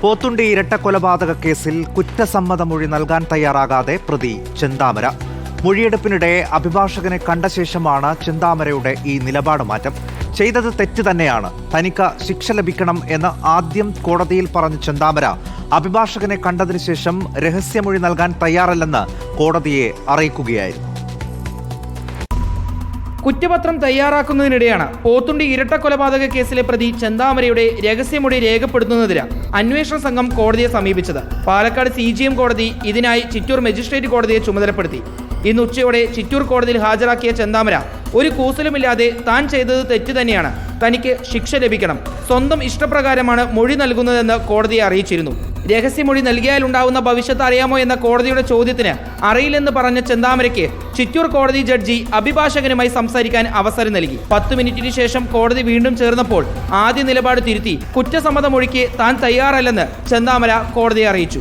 പോത്തുണ്ടി ഇരട്ടക്കൊലപാതക കേസിൽ കുറ്റസമ്മത മൊഴി നൽകാൻ തയ്യാറാകാതെ പ്രതി ചെന്താമര. മൊഴിയെടുപ്പിനിടെ അഭിഭാഷകനെ കണ്ട ശേഷമാണ് ചെന്താമരയുടെ ഈ നിലപാട് മാറ്റം. ചെയ്തത് തെറ്റ് തന്നെയാണ്. തനിക്ക് ശിക്ഷ ലഭിക്കണം എന്ന് ആദ്യം കോടതിയിൽ പറഞ്ഞ ചെന്താമര. അഭിഭാഷകനെ കണ്ടതിനു ശേഷം രഹസ്യമൊഴി നൽകാൻ തയ്യാറല്ലെന്ന് കോടതിയെ അറിയിക്കുകയായിരുന്നു. കുറ്റപത്രം തയ്യാറാക്കുന്നതിനിടെയാണ് പോത്തുണ്ടി ഇരട്ട കൊലപാതക കേസിലെ പ്രതി ചെന്താമരയുടെ രഹസ്യമൊഴി രേഖപ്പെടുത്തുന്നതിന് അന്വേഷണ സംഘം കോടതിയെ സമീപിച്ചത്. പാലക്കാട് സി ജി എം കോടതി ഇതിനായി ചിറ്റൂർ മജിസ്ട്രേറ്റ് കോടതിയെ ചുമതലപ്പെടുത്തി. ഇന്ന് ഉച്ചയോടെ ചിറ്റൂർ കോടതിയിൽ ഹാജരാക്കിയ ചെന്താമര ഒരു കൂസലുമില്ലാതെ താൻ ചെയ്തത് തെറ്റ് തന്നെയാണ്. തനിക്ക് ശിക്ഷ ലഭിക്കണം. സ്വന്തം ഇഷ്ടപ്രകാരമാണ് മൊഴി നൽകുന്നതെന്ന് കോടതിയെ അറിയിച്ചിരുന്നു. രഹസ്യമൊഴി നൽകിയാലുണ്ടാവുന്ന ഭവിഷ്യത്ത് അറിയാമോ എന്ന കോടതിയുടെ ചോദ്യത്തിന് അറിയില്ലെന്ന് പറഞ്ഞ ചെന്താമരയ്ക്ക് ചിറ്റൂർ കോടതി ജഡ്ജി അഭിഭാഷകനുമായി സംസാരിക്കാൻ അവസരം നൽകി. പത്ത് മിനിറ്റിന് ശേഷം കോടതി വീണ്ടും ചേർന്നപ്പോൾ ആദ്യ നിലപാട് തിരുത്തി കുറ്റസമ്മതമൊഴിക്ക് താൻ തയ്യാറല്ലെന്ന് ചെന്താമര കോടതിയെ അറിയിച്ചു.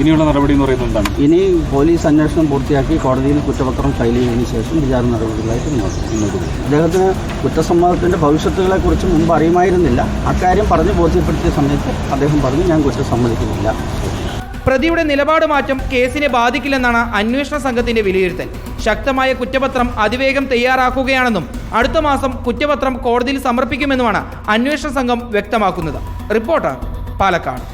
ഇനിയുള്ള നടപടി എന്ന് പറയുന്നത് എന്താണ്? ഇനി പോലീസ് അന്വേഷണം പൂർത്തിയാക്കി കോടതിയിൽ കുറ്റപത്രം ഫയൽ ചെയ്തതിനു ശേഷം വിചാരണ നടപടികളായിട്ട് മുന്നോട്ട് മുന്നോട്ട് അദ്ദേഹത്തിന് കുറ്റസമ്മതത്തിന്റെ ഭവിഷ്യത്തുകളെക്കുറിച്ച് മുമ്പ് അറിയുമായിരുന്നില്ല. അക്കാര്യം പറഞ്ഞ് ബോധ്യപ്പെടുത്തിയ സമയത്ത് അദ്ദേഹം പറഞ്ഞു ഞാൻ കുറ്റസമ്മതിക്കുന്നില്ല. പ്രതിയുടെ നിലപാട് മാറ്റം കേസിനെ ബാധിക്കില്ലെന്നാണ് അന്വേഷണ സംഘത്തിന്റെ വിലയിരുത്തൽ. ശക്തമായ കുറ്റപത്രം അതിവേഗം തയ്യാറാക്കുകയാണെന്നും അടുത്ത മാസം കുറ്റപത്രം കോടതിയിൽ സമർപ്പിക്കുമെന്നുമാണ് അന്വേഷണ സംഘം വ്യക്തമാക്കുന്നത്. റിപ്പോർട്ടർ പാലക്കാട്.